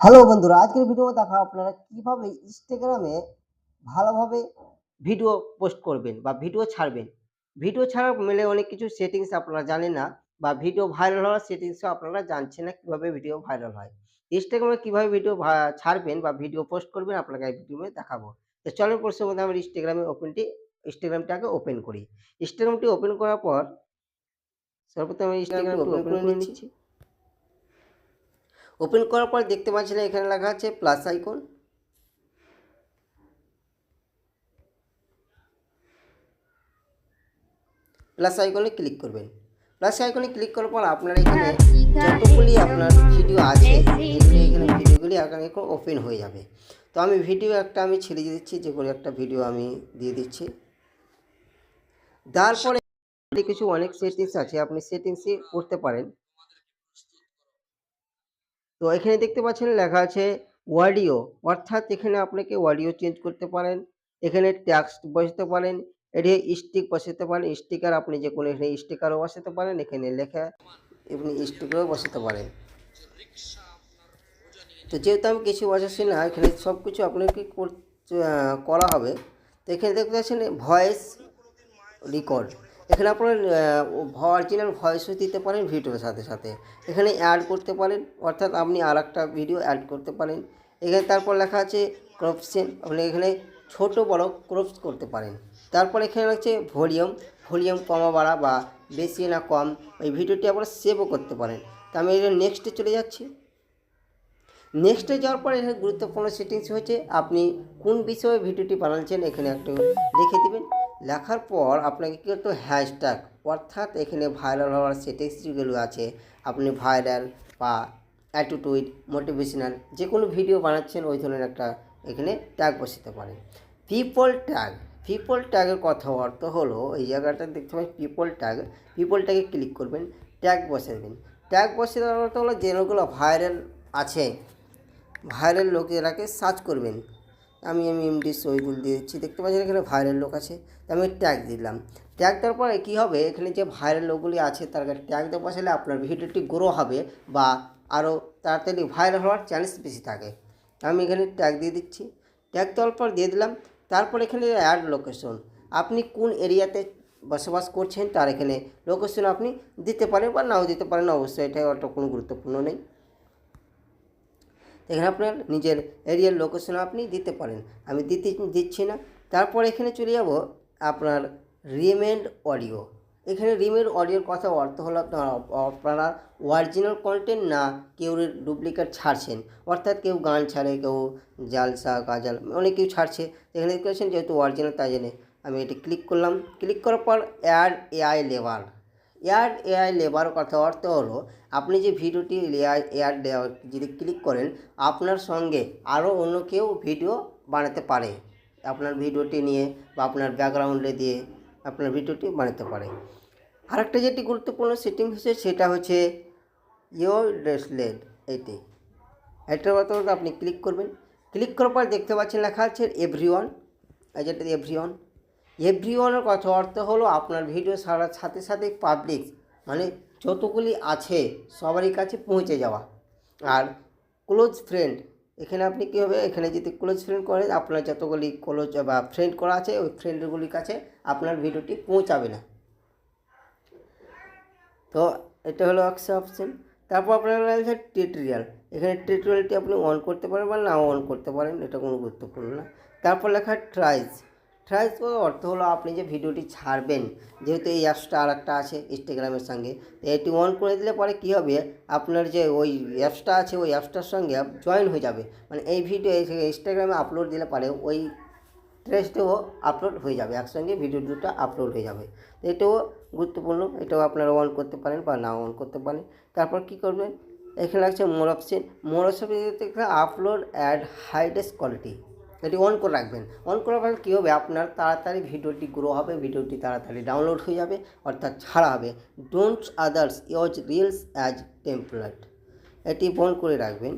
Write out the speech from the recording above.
Hello বন্ধুরা আজকের video দেখা আপনারা কীভাবে ইনস্টাগ্রামে ভালোভাবে ভিডিও পোস্ট করবেন বা ভিডিও ছাড়বেন। ভিডিও ছাড়ার মেলে অনেক কিছু সেটিংস আপনারা জানেন না বা ভিডিও ভাইরাল হওয়ার সেটিংসও আপনারা জানছেন না কীভাবে ভিডিও ভাইরাল হয়। ইনস্টাগ্রামে কীভাবে ভিডিও ছাড়বেন বা ভিডিও পোস্ট করবেন আপনাকে এই ভিডিওতে দেখাবো। তো চলুন মধ্যে আমরা ইনস্টাগ্রামে ওপেনটি ইনস্টাগ্রামটাকে ওপেন করি। ইনস্টাগ্রামটি ওপেন করার পর সর্বপ্রথম ইনস্টাগ্রামটি ওপেন করে নিচ্ছি। ওপেন করার পর দেখতে পাচ্ছেন এখানে লেখা আছে প্লাস আইকন প্লাস আইকনে ক্লিক করবেন। প্লাস আইকনে ক্লিক করার পর আপনার এখানে যতগুলি আপনার ভিডিও আছে এখানে ভিডিওগুলি এখানে ওপেন হয়ে যাবে। তো আমি ভিডিও একটা আমি ছেড়ে দিয়ে দিচ্ছি যেগুলো একটা ভিডিও আমি দিয়ে দিচ্ছি। তারপরে কিছু অনেক সেটিংস আছে আপনি সেটিংসে করতে পারেন। তো এখানে দেখতে পাচ্ছেন লেখা আছে অডিও অর্থাৎ এখানে আপনাকে অডিও চেঞ্জ করতে পারেন, এখানে ট্যাক্সট বসাতে পারেন, এটি স্টিক বসাতে পারেন স্টিকার আপনি যে কোনো এখানে স্টিকারও বসাতে পারেন, এখানে লেখা আপনি স্টিকারও বসাতে পারেন। তো যেহেতু আমি কিছু বসাচ্ছি না, এখানে সব কিছু আপনাকে করা হবে। তো এখানে দেখতে পাচ্ছেন ভয়েস রেকর্ড এখানে আপনার অরিজিনাল ভয়েসও দিতে পারেন ভিডিওর সাথে সাথে। এখানে অ্যাড করতে পারেন, অর্থাৎ আপনি আর একটা ভিডিও অ্যাড করতে পারেন। এখানে তারপর লেখা আছে ক্রপশন আপনি এখানে ছোট, বড় ক্রপস করতে পারেন। তারপর এখানে আছে ভলিউম ভলিউম কমা বাড়া বা বেশি না কম ওই ভিডিওটি আপনারা সেভও করতে পারেন। তো আমি এখানে নেক্সটে চলে যাচ্ছি। নেক্সটে যাওয়ার পরে এখানে গুরুত্বপূর্ণ সেটিংস হচ্ছে আপনি কোন বিষয়ে ভিডিওটি বানাচ্ছেন এখানে একটু লিখে দিবেন। লেখার পর আপনাকে কী করতে হ্যাশট্যাগ অর্থাৎ এখানে ভাইরাল হওয়ার সেটিংস যেগুলো আছে, আপনি ভাইরাল বা অ্যাটিটিউড মোটিভেশনাল যে কোনো ভিডিও বানাচ্ছেন, ওই ধরনের একটা এখানে ট্যাগ বসাতে পারেন। পিপল ট্যাগ পিপল ট্যাগের কথা অর্থ হলো, এই জায়গাটা দেখতে পাবেন পিপল ট্যাগ পিপল ট্যাগে ক্লিক করবেন ট্যাগ বসাবেন ট্যাগ বসে দেওয়ার অর্থ হলো, যেগুলো ভাইরাল আছে ভাইরাল লোকেরাকে সার্চ করবেন। আমি আমি এমডি শহীদুল দিয়েছি। দেখতে পাচ্ছেন এখানে ভাইরাল লোক আছে। তো আমি ট্যাগ দিলাম। ট্যাগ দেওয়ার পরে কী হবে? এখানে যে ভাইরাল লোকগুলি আছে, তার কাছে ট্যাগ দেওয়া বসালে আপনার ভিডিওটি গ্রো হবে বা আরও তাড়াতাড়ি ভাইরাল হওয়ার চান্স বেশি থাকে। আমি এখানে ট্যাগ দিয়ে দিচ্ছি। ট্যাগ দেওয়ার পর দিয়ে দিলাম। তারপর এখানে অ্যাড লোকেশন আপনি কোন এরিয়াতে বসবাস করছেন, তার এখানে লোকেশন আপনি দিতে পারেন বা নাও দিতে পারেন। অবশ্যই এটা অত কোনো গুরুত্বপূর্ণ নেই। এখানে আপনার নিজের এরিয়ার লোকেশন আপনি দিতে পারেন। আমি দিতে দিচ্ছি না। তারপর এখানে চলে যাব আপনার রিমেন্ড অডিও এখানে রিমেন্ড অডিওর কথা অর্থ হলো আপনার আপনারা অরিজিনাল কন্টেন্ট না কেউ ডুপ্লিকেট ছাড়ছেন। অর্থাৎ কেউ গান ছাড়ে, কেউ জালসা গাজাল অনেক কিছু ছাড়ছে। এখানে পাচ্ছেন যেহেতু অরিজিনাল তাই জন্যে আমি এটি ক্লিক করলাম। ক্লিক করার পর অ্যাড এআই লেবার এয়ার এআই লেবার কথা অর্থ হলো, আপনি যে ভিডিওটি এআই, এয়ার যদি ক্লিক করেন, আপনার সঙ্গে আরও অন্য কেউ ভিডিও বানাতে পারে। আপনার ভিডিওটি নিয়ে বা আপনার ব্যাকগ্রাউন্ডে দিয়ে আপনার ভিডিওটি বানাতে পারে। আরেকটা যেটি গুরুত্বপূর্ণ সেটিং হচ্ছে, সেটা হচ্ছে ইয়োর ড্রেসলেট এইটি এটার হলো, আপনি ক্লিক করবেন। ক্লিক করার পর দেখতে পাচ্ছেন লেখা আছে এভরি ওয়ান যেটা এভরি ওয়ান এভরিওয়ানের কথা অর্থ হলো আপনার ভিডিও ছাড়ার সাথে সাথে পাবলিক মানে যতগুলি আছে, সবারই কাছে পৌঁছে যাওয়া। আর ক্লোজ ফ্রেন্ড এখানে আপনি কী হবে, এখানে যদি ক্লোজ ফ্রেন্ড করেন আপনার যতগুলি ক্লোজ বা ফ্রেন্ড করা আছে, ওই ফ্রেন্ডগুলির কাছে আপনার ভিডিওটি পৌঁছাবে না। তো এটা হলো একটা অপশন তারপর আপনার রয়েছে টিউটোরিয়াল এখানে টিউটোরিয়ালটি আপনি অন করতে পারেন বা নাও অন করতে পারেন, এটা কোনো গুরুত্বপূর্ণ না। তারপর লেখা ট্রাইজ ট্রাইজ অর্থ হলো আপনি যে ভিডিওটি ছাড়বেন, যেহেতু এই অ্যাপসটা আর একটা আছে ইনস্টাগ্রামের সঙ্গে, তো এটি অন করে দিলে পরে কী হবে? আপনার যে ওই অ্যাপসটা আছে, ওই অ্যাপসটার সঙ্গে জয়েন হয়ে যাবে। মানে এই ভিডিও ইনস্টাগ্রামে আপলোড দিলে পরে ওই ট্রেসটাও আপলোড হয়ে যাবে, একসঙ্গে ভিডিও দুটো আপলোড হয়ে যাবে। তো এটাও গুরুত্বপূর্ণ, এটাও আপনারা অন করতে পারেন বা না অন করতে পারেন। তারপর কি করবেন? এখানে লাগছে more option more option upload at highest quality এটি অন করে রাখবেন। অন করার ফলে কী হবে? আপনার তাড়াতাড়ি ভিডিওটি গ্রো হবে, ভিডিওটি তাড়াতাড়ি ডাউনলোড হয়ে যাবে, অর্থাৎ ছাড়া হবে। Don't others use reels as template এটি বন্ধ করে রাখবেন।